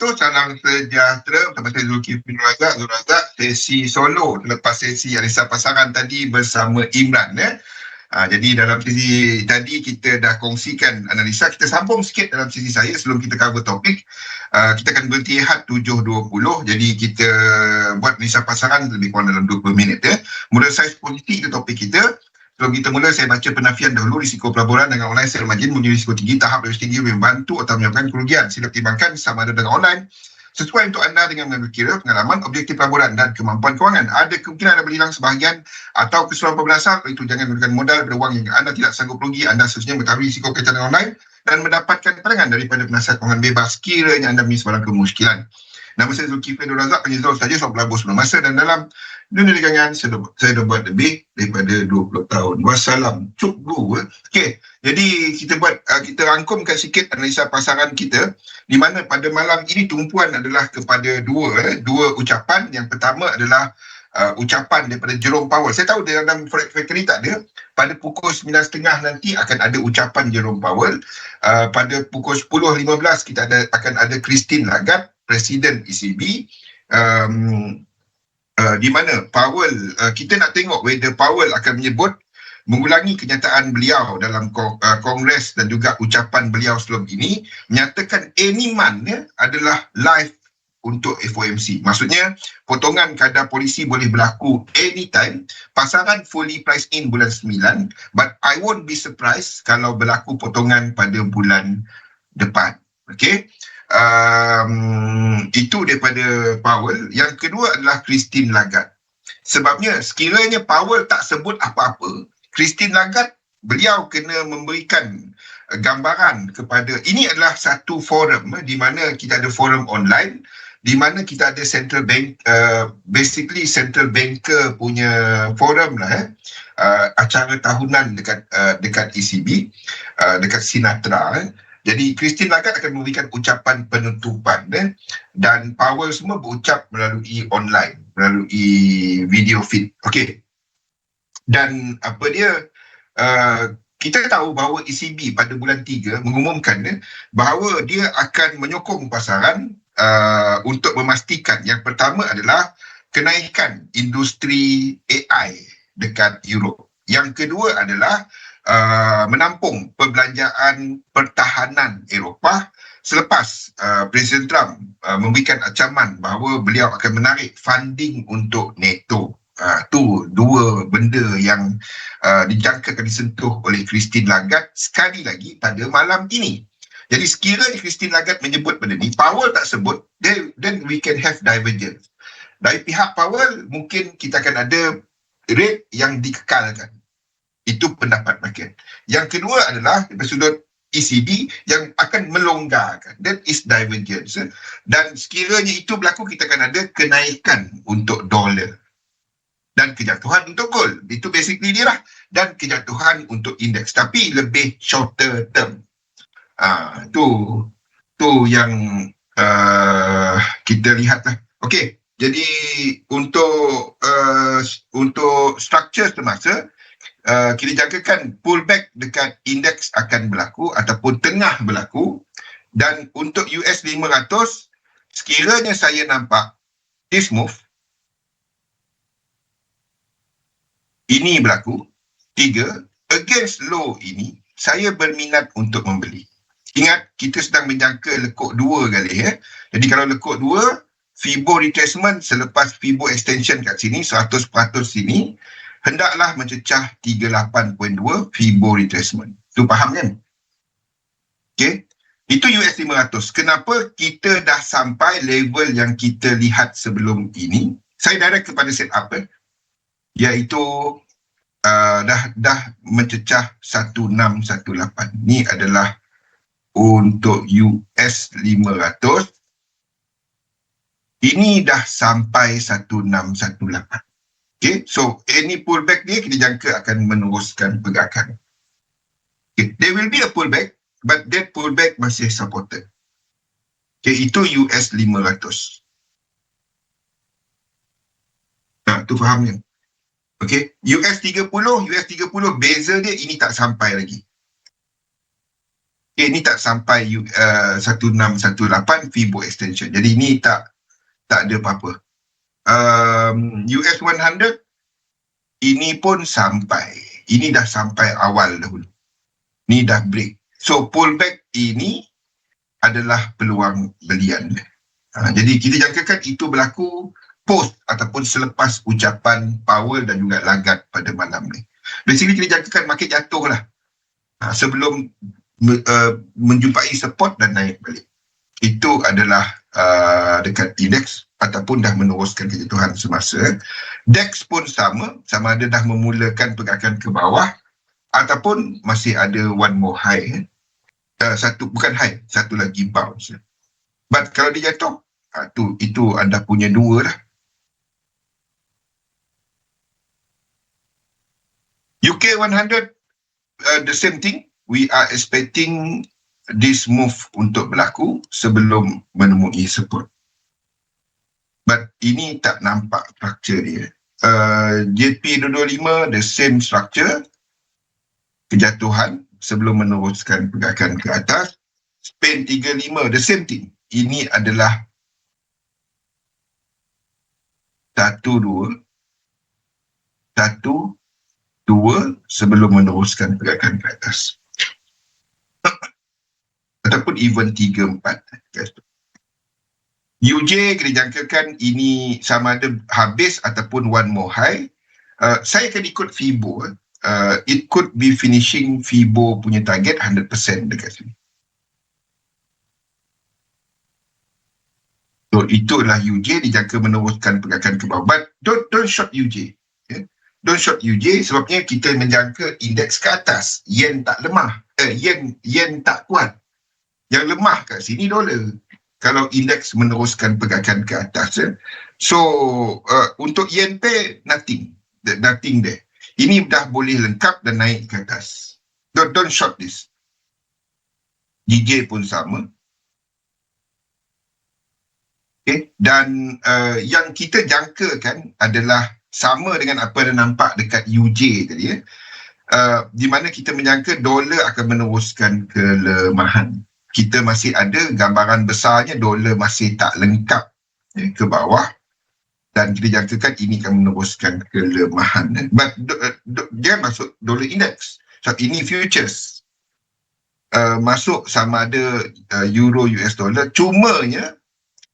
wabarakatuh. Salam sejahtera. Bersama saya Zulkifli Razak. Razak, sesi solo. Lepas sesi Alisa Pasangan tadi bersama Imran. Ya. Ha, jadi dalam sesi tadi kita dah kongsikan analisa. Kita sambung sikit dalam sesi saya sebelum kita cover topik. Uh, kita akan berhenti hat 7.20. Jadi kita buat analisa pasangan lebih kurang dalam 20 minit. Ya. Mula saya politik itu topik kita. Sebelum kita mula, saya baca penafian dahulu risiko pelaburan dengan online secara margin mempunyai risiko tinggi, tahap risiko tinggi membantu atau menyebabkan kerugian. Sila pertimbangkan sama ada dengan online sesuai untuk anda dengan mengambil kira pengalaman objektif pelaburan dan kemampuan kewangan. Ada kemungkinan anda berhilang sebahagian atau keseluruhan pembelasan, itu jangan menggunakan modal daripada wang yang anda tidak sanggup rugi. Anda seharusnya mengetahui risiko kaitan online dan mendapatkan pandangan daripada penasihat kewangan bebas kiranya anda memiliki sebarang kemuskilan. Nama saya Zulkifli Nur Razak, penyelidik saja sebab pelabur sebelum masa dan dalam dunia dagangan saya saya dah buat lebih daripada 20 tahun. Wassalam. Cuk dulu. Eh. Okey. Jadi kita buat, uh, kita rangkumkan sikit analisa pasangan kita di mana pada malam ini tumpuan adalah kepada dua, eh, dua ucapan. Yang pertama adalah uh, ucapan daripada Jerome Powell. Saya tahu dalam Forex Factory tak ada. Pada pukul 9.30 nanti akan ada ucapan Jerome Powell. Uh, pada pukul 10.15 kita ada, akan ada Christine Lagarde Presiden ECB um, uh, di mana Powell uh, kita nak tengok whether Powell akan menyebut mengulangi kenyataan beliau dalam uh, kongres dan juga ucapan beliau sebelum ini menyatakan any ya, adalah live untuk FOMC. Maksudnya potongan kadar polisi boleh berlaku anytime. Pasaran fully price in bulan 9 but I won't be surprised kalau berlaku potongan pada bulan depan. Okay um, itu daripada Powell. Yang kedua adalah Christine Lagarde. Sebabnya sekiranya Powell tak sebut apa-apa, Christine Lagarde beliau kena memberikan gambaran kepada ini adalah satu forum eh, di mana kita ada forum online di mana kita ada central bank uh, basically central banker punya forum lah eh, uh, acara tahunan dekat uh, dekat ECB uh, dekat Sinatra eh. Jadi Christine Lagarde akan memberikan ucapan penutupan eh? dan Powell semua berucap melalui online, melalui video feed. Okey. Dan apa dia uh, kita tahu bahawa ECB pada bulan 3 mengumumkan eh, bahawa dia akan menyokong pasaran uh, untuk memastikan yang pertama adalah kenaikan industri AI dekat Europe. Yang kedua adalah Uh, menampung perbelanjaan pertahanan Eropah selepas uh, Presiden Trump uh, memberikan ancaman bahawa beliau akan menarik funding untuk NATO. Uh, tu dua benda yang uh, dijangkakan disentuh oleh Christine Lagarde sekali lagi pada malam ini. Jadi sekiranya Christine Lagarde menyebut benda ni, Powell tak sebut, then, then we can have divergence. Dari pihak Powell, mungkin kita akan ada rate yang dikekalkan. Itu pendapat mereka. Yang kedua adalah dari sudut ECB yang akan melonggarkan. That is divergence. Dan sekiranya itu berlaku, kita akan ada kenaikan untuk dolar. Dan kejatuhan untuk gold. Itu basically dia lah. Dan kejatuhan untuk indeks. Tapi lebih shorter term. Ah, tu tu yang uh, kita lihat lah. Okay. Jadi untuk uh, untuk structure semasa, uh, kita jangkakan pullback dekat indeks akan berlaku ataupun tengah berlaku. Dan untuk US 500 sekiranya saya nampak this move ini berlaku. Tiga against low ini saya berminat untuk membeli. Ingat kita sedang menjangka lekuk dua kali ya. Jadi kalau lekuk dua Fibo retracement selepas Fibo extension kat sini 100% sini hendaklah mencecah 38.2 Fibo retracement. Tu faham kan? Okay. Itu US 500. Kenapa kita dah sampai level yang kita lihat sebelum ini? Saya direct kepada setup eh. Iaitu uh, dah dah mencecah 1618. Ni adalah untuk US 500. Ini dah sampai 1618. Okay, so any pullback dia kita jangka akan meneruskan pergerakan. Okay, there will be a pullback, but that pullback masih supported. Okay, itu US 500. Nah, tu faham kan? Okay, US 30, US 30 beza dia ini tak sampai lagi. Okay, ini tak sampai uh, 1618 FIBO extension. Jadi ini tak tak ada apa-apa. Um, US 100 ini pun sampai. Ini dah sampai awal dahulu. Ini dah break. So pullback ini adalah peluang belian. Ha, jadi kita jangkakan itu berlaku post ataupun selepas ucapan Powell dan juga Lagarde pada malam ni. Basically kita jangkakan market jatuh lah ha, sebelum uh, menjumpai support dan naik balik. Itu adalah uh, dekat index ataupun dah meneruskan kejatuhan semasa. DEX pun sama, sama ada dah memulakan pergerakan ke bawah ataupun masih ada one more high. Uh, satu bukan high, satu lagi bounce. But kalau dia jatuh, uh, tu, itu anda punya dua lah. UK 100, uh, the same thing. We are expecting this move untuk berlaku sebelum menemui support. But ini tak nampak structure dia. Uh, JP 225, the same structure. Kejatuhan sebelum meneruskan pergerakan ke atas. Spain 35, the same thing. Ini adalah satu dua satu dua sebelum meneruskan pergerakan ke atas ataupun even tiga empat UJ kita jangkakan ini sama ada habis ataupun one more high. Uh, saya akan ikut FIBO. Uh, it could be finishing FIBO punya target 100% dekat sini. So itulah UJ dijangka meneruskan pergerakan ke bawah. But don't, don't short UJ. Okay? Don't short UJ sebabnya kita menjangka indeks ke atas. Yen tak lemah. Eh, yen, yen tak kuat. Yang lemah kat sini dolar kalau indeks meneruskan pergerakan ke atas. Eh. So, uh, untuk yen pay, nothing. Nothing there. Ini dah boleh lengkap dan naik ke atas. Don't, don't short this. DJ pun sama. Okay. Dan uh, yang kita jangkakan adalah sama dengan apa yang nampak dekat UJ tadi. Eh. Uh, di mana kita menyangka dolar akan meneruskan kelemahan kita masih ada gambaran besarnya dolar masih tak lengkap ya, ke bawah dan kita jangkakan ini akan meneruskan kelemahan. Ya. But do, do, dia masuk dolar index. So ini futures. Uh, masuk sama ada uh, euro US dollar. Cumanya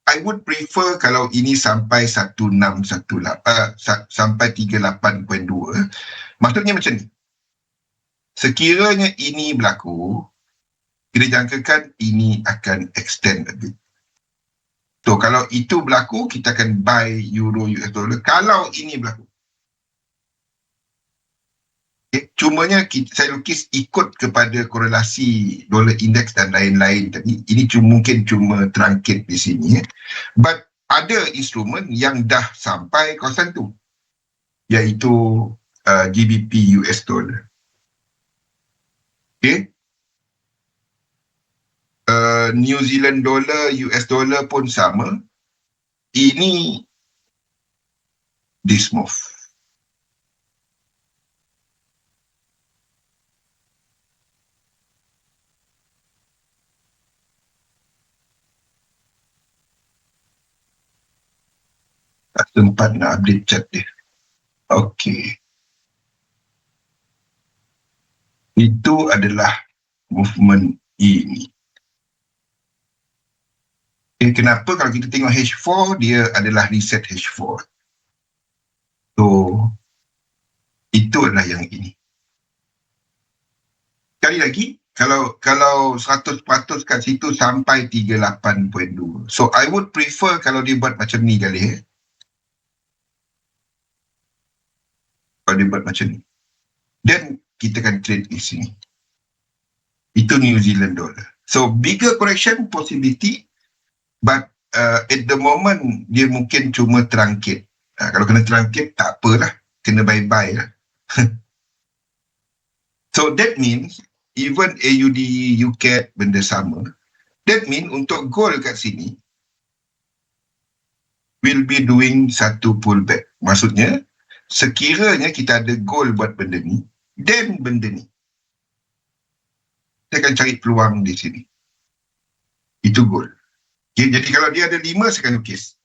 I would prefer kalau ini sampai 1618 uh, sampai 38.2. Maksudnya macam ni. Sekiranya ini berlaku, kita jangkakan ini akan extend bit. So kalau itu berlaku, kita akan buy euro US dollar. Kalau ini berlaku. Okay. Cumanya kita, saya lukis ikut kepada korelasi dolar indeks dan lain-lain tadi. Ini cuma, mungkin cuma trunket di sini. Eh. But ada instrumen yang dah sampai kawasan tu. Iaitu uh, GBP US dollar. Okay. Uh, New Zealand dollar, US dollar pun sama. Ini this move. Tak sempat nak update chat dia. Okey. Itu adalah movement ini. Okay, kenapa kalau kita tengok H4 dia adalah reset H4 so itu adalah yang ini. Sekali lagi kalau kalau 100% kat situ sampai 38.2 so I would prefer kalau dia buat macam ni kali eh. kalau dia buat macam ni. Then kita akan trade di sini. Itu New Zealand dollar. So bigger correction possibility but uh, at the moment dia mungkin cuma terangkit. Uh, kalau kena terangkit tak apalah. Kena bye-bye lah. So that means even AUD UCAT benda sama. That means untuk gold kat sini will be doing satu pullback. Maksudnya sekiranya kita ada goal buat benda ni then benda ni. Dia akan cari peluang di sini. Itu goal. Okay, jadi kalau dia ada lima, saya akan lukis.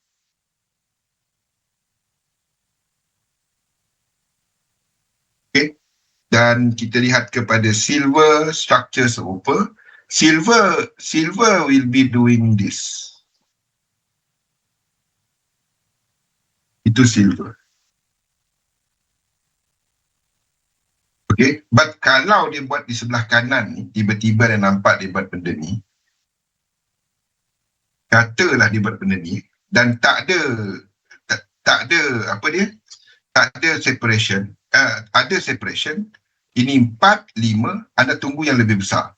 Okay. Dan kita lihat kepada silver structure serupa. Silver, silver will be doing this. Itu silver. Okay, but kalau dia buat di sebelah kanan ni, tiba-tiba dia nampak dia buat benda ni, katalah dia buat benda ni, dan tak ada, tak, tak ada, apa dia, tak ada separation, uh, ada separation, ini empat, lima, anda tunggu yang lebih besar.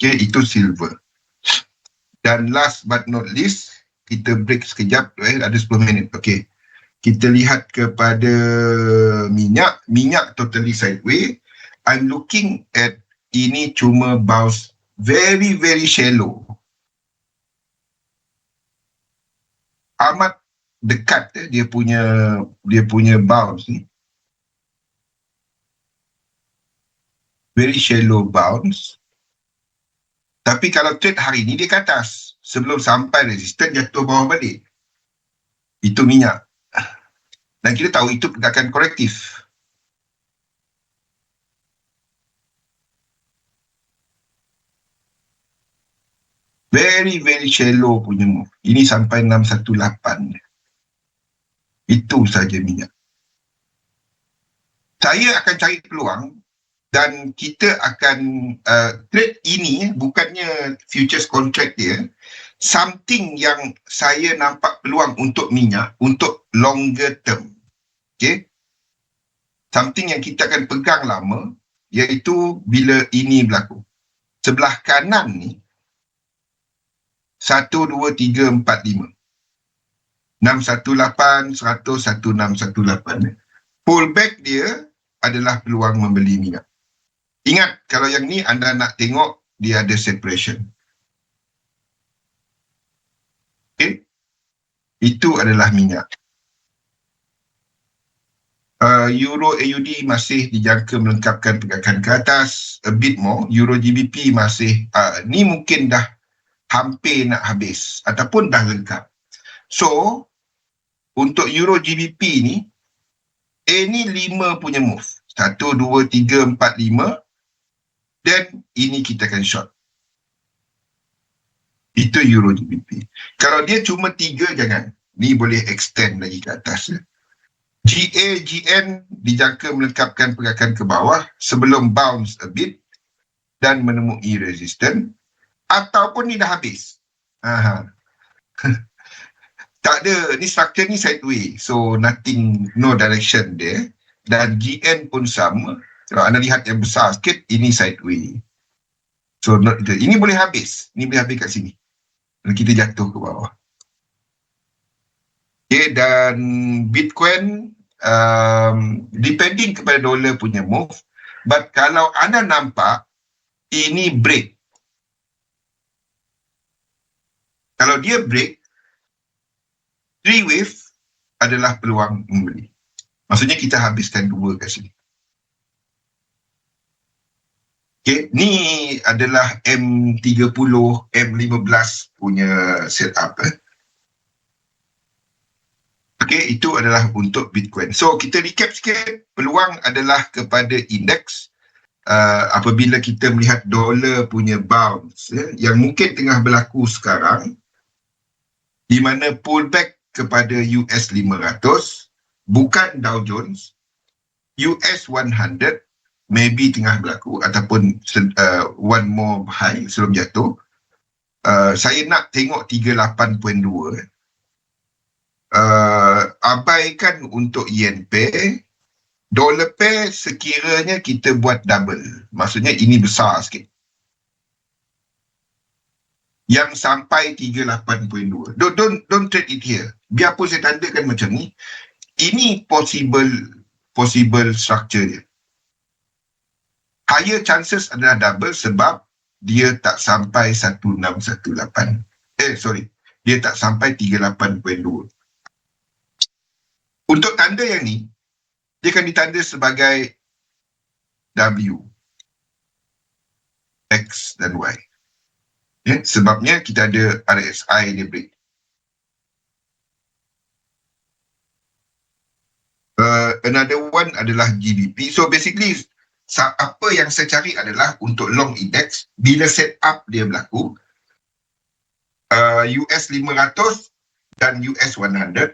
Okay, itu silver. Dan last but not least, kita break sekejap, eh, ada 10 minit. Okay kita lihat kepada minyak, minyak totally sideways. I'm looking at ini cuma bounce very very shallow. Amat dekat eh, dia punya dia punya bounce ni. Very shallow bounce. Tapi kalau trade hari ni dia ke atas. Sebelum sampai resistance jatuh bawah balik. Itu minyak dan kita tahu itu tindakan korektif. Very, very shallow punya move. Ini sampai 618. Itu saja minyak. Saya akan cari peluang dan kita akan uh, trade ini bukannya futures contract dia something yang saya nampak peluang untuk minyak untuk longer term Okay. Something yang kita akan pegang lama iaitu bila ini berlaku. Sebelah kanan ni 1, 2, 3, 4, 5. 618, 100, 1618. Pullback dia adalah peluang membeli minyak. Ingat, kalau yang ni anda nak tengok dia ada separation. Okay. Itu adalah minyak uh, Euro AUD masih dijangka melengkapkan pergerakan ke atas a bit more Euro GBP masih uh, ni mungkin dah hampir nak habis ataupun dah lengkap. So untuk Euro GBP ni any lima punya move. Satu, dua, tiga, empat, lima. Dan ini kita akan short. Itu Euro GBP kalau dia cuma tiga jangan. Ni boleh extend lagi ke atas. GA, GN dijangka melengkapkan pergerakan ke bawah sebelum bounce a bit dan menemui resistance ataupun ni dah habis. Aha. tak ada, ni structure ni sideways. So nothing, no direction there. Dan GN pun sama. Kalau anda lihat yang besar sikit, ini sideways. So not, ini boleh habis. Ini boleh habis kat sini. Dan kita jatuh ke bawah. Okay, dan Bitcoin um, depending kepada dolar punya move but kalau anda nampak ini break kalau dia break three wave adalah peluang membeli maksudnya kita habiskan dua kat sini Okay, ni adalah M30, M15 punya setup. Eh. Okay, itu adalah untuk Bitcoin. So, kita recap sikit. Peluang adalah kepada indeks uh, apabila kita melihat dolar punya bounce ya, yang mungkin tengah berlaku sekarang di mana pullback kepada US 500 bukan Dow Jones US 100 maybe tengah berlaku ataupun uh, one more high sebelum jatuh uh, saya nak tengok 38.2 uh, abaikan untuk yen pair dollar pair sekiranya kita buat double. Maksudnya ini besar sikit yang sampai 38.2 don't, don't, don't trade it here. Biarpun saya tandakan macam ni ini possible possible structure dia. Higher chances adalah double sebab dia tak sampai 1618 eh sorry. Dia tak sampai 38.2 untuk tanda yang ni, dia akan ditanda sebagai W. X dan Y. Ya, sebabnya kita ada RSI dia break. Uh, another one adalah GBP. So basically apa yang saya cari adalah untuk long index bila set up dia berlaku uh, US 500 dan US 100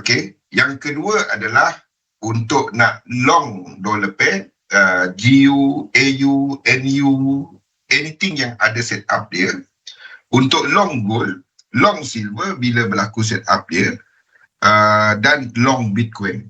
okay yang kedua adalah untuk nak long dollar pair uh, GU, AU, NU anything yang ada set up dia untuk long gold long silver bila berlaku set up dia uh, dan long bitcoin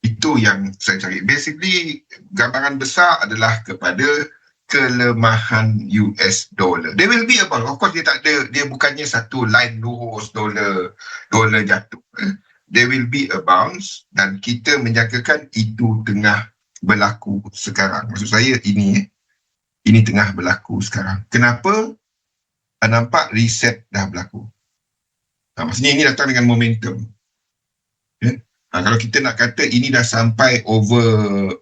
itu yang saya cari. Basically, gambaran besar adalah kepada kelemahan US dollar. There will be a bounce. Of course, dia tak ada, dia bukannya satu line lurus dollar, dollar jatuh. Eh. There will be a bounce dan kita menjangkakan itu tengah berlaku sekarang. Maksud saya ini, eh, ini tengah berlaku sekarang. Kenapa? Nampak reset dah berlaku. Nah, maksudnya ini datang dengan momentum. Yeah. Ha, kalau kita nak kata ini dah sampai over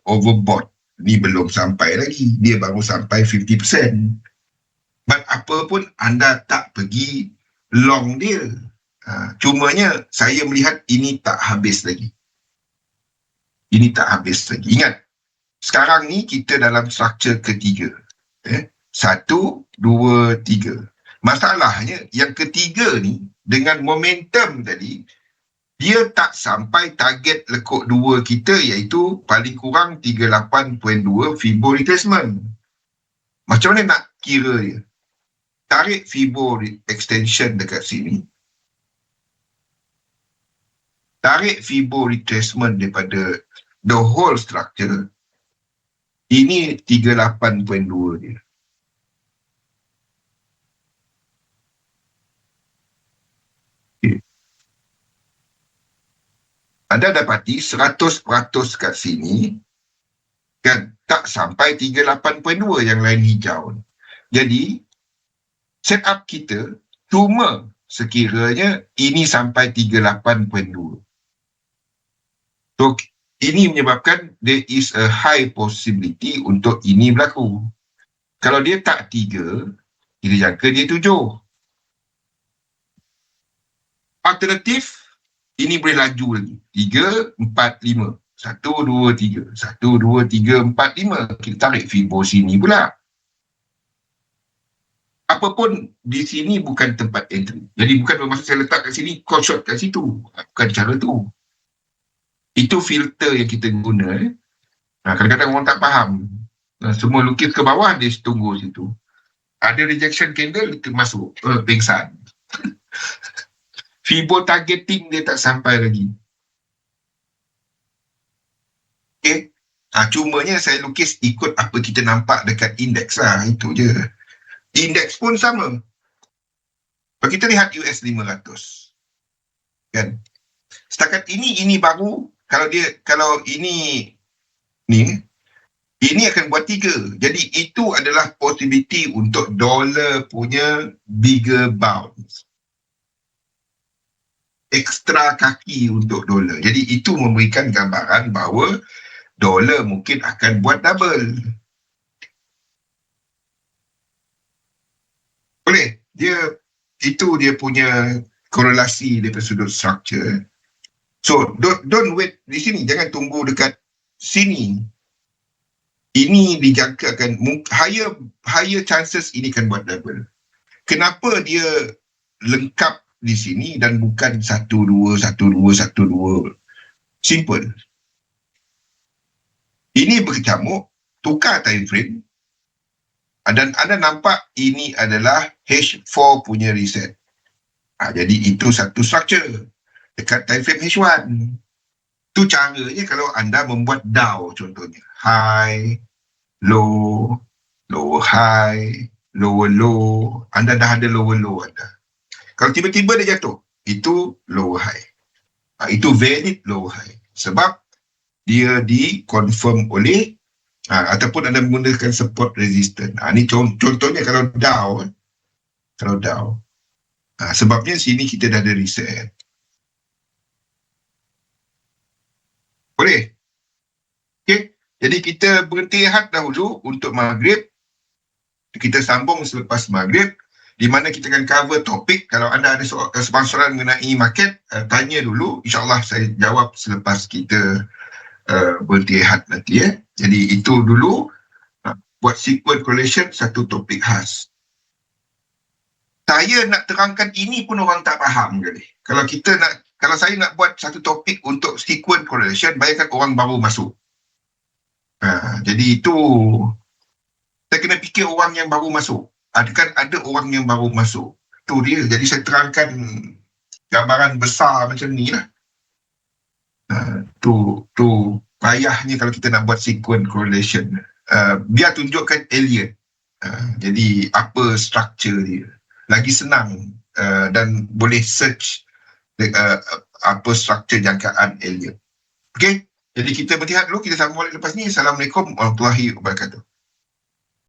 overboard, ni belum sampai lagi. Dia baru sampai 50%. But apa pun anda tak pergi long dia. Ha, cumanya saya melihat ini tak habis lagi. Ini tak habis lagi. Ingat, sekarang ni kita dalam struktur ketiga. Eh? Satu, dua, tiga. Masalahnya yang ketiga ni dengan momentum tadi, dia tak sampai target lekuk dua kita iaitu paling kurang 38.2 Fibo retracement. Macam mana nak kira dia? Tarik Fibo extension dekat sini. Tarik Fibo retracement daripada the whole structure. Ini 38.2 dia. anda dapati 100% kat sini kan tak sampai 38.2 yang lain hijau. Jadi setup kita cuma sekiranya ini sampai 38.2. So ini menyebabkan there is a high possibility untuk ini berlaku. Kalau dia tak tiga, kita jangka dia tujuh. Alternatif, ini boleh laju lagi. Tiga, empat, lima. Satu, dua, tiga. Satu, dua, tiga, empat, lima. Kita tarik fibo sini pula. Apapun di sini bukan tempat entry. Jadi bukan bermaksud saya letak kat sini, call shot kat situ. Bukan cara tu. Itu filter yang kita guna. Eh. Kadang-kadang orang tak faham. Semua lukis ke bawah, dia tunggu situ. Ada rejection candle, kita masuk. Uh, pingsan. Fibo targeting dia tak sampai lagi. Okay. Ha, cumanya saya lukis ikut apa kita nampak dekat indeks lah. Itu je. Indeks pun sama. Kalau kita lihat US 500. Kan? Setakat ini, ini baru. Kalau dia, kalau ini, ni, ini akan buat tiga. Jadi itu adalah possibility untuk dollar punya bigger bounce ekstra kaki untuk dolar. Jadi itu memberikan gambaran bahawa dolar mungkin akan buat double. Boleh. Dia itu dia punya korelasi daripada sudut structure. So don't, don't wait di sini. Jangan tunggu dekat sini. Ini dijangkakan higher higher chances ini akan buat double. Kenapa dia lengkap di sini dan bukan satu dua satu dua satu dua simple ini berkecamuk tukar time frame dan anda nampak ini adalah H4 punya reset ha, jadi itu satu structure dekat time frame H1 tu caranya kalau anda membuat Dow contohnya high low low high lower low anda dah ada lower low anda kalau tiba-tiba dia jatuh, itu low high. Ha, itu valid low high. Sebab dia di-confirm oleh ha, ataupun anda menggunakan support resistance. Ha, ini contoh, contohnya kalau. Eh. Kalau Dow. Ha, sebabnya sini kita dah ada reset. Boleh? Okay. Jadi kita berhenti rehat dahulu untuk maghrib. Kita sambung selepas maghrib di mana kita akan cover topik. Kalau anda ada soal, soalan mengenai market, uh, tanya dulu. InsyaAllah saya jawab selepas kita uh, berhenti rehat nanti. Ya. Jadi itu dulu uh, buat sequence correlation satu topik khas. Saya nak terangkan ini pun orang tak faham kali. Kalau kita nak kalau saya nak buat satu topik untuk sequence correlation, bayangkan orang baru masuk. Ha, jadi itu saya kena fikir orang yang baru masuk. Ada kan ada orang yang baru masuk. Itu dia. Jadi saya terangkan gambaran besar macam ni lah. Uh, tu, tu payahnya kalau kita nak buat sequence correlation. Uh, biar tunjukkan alien. Uh, jadi apa structure dia. Lagi senang uh, dan boleh search uh, apa struktur jangkaan alien. Okay? Jadi kita berhenti dulu, kita sambung balik lepas ni. Assalamualaikum warahmatullahi wabarakatuh.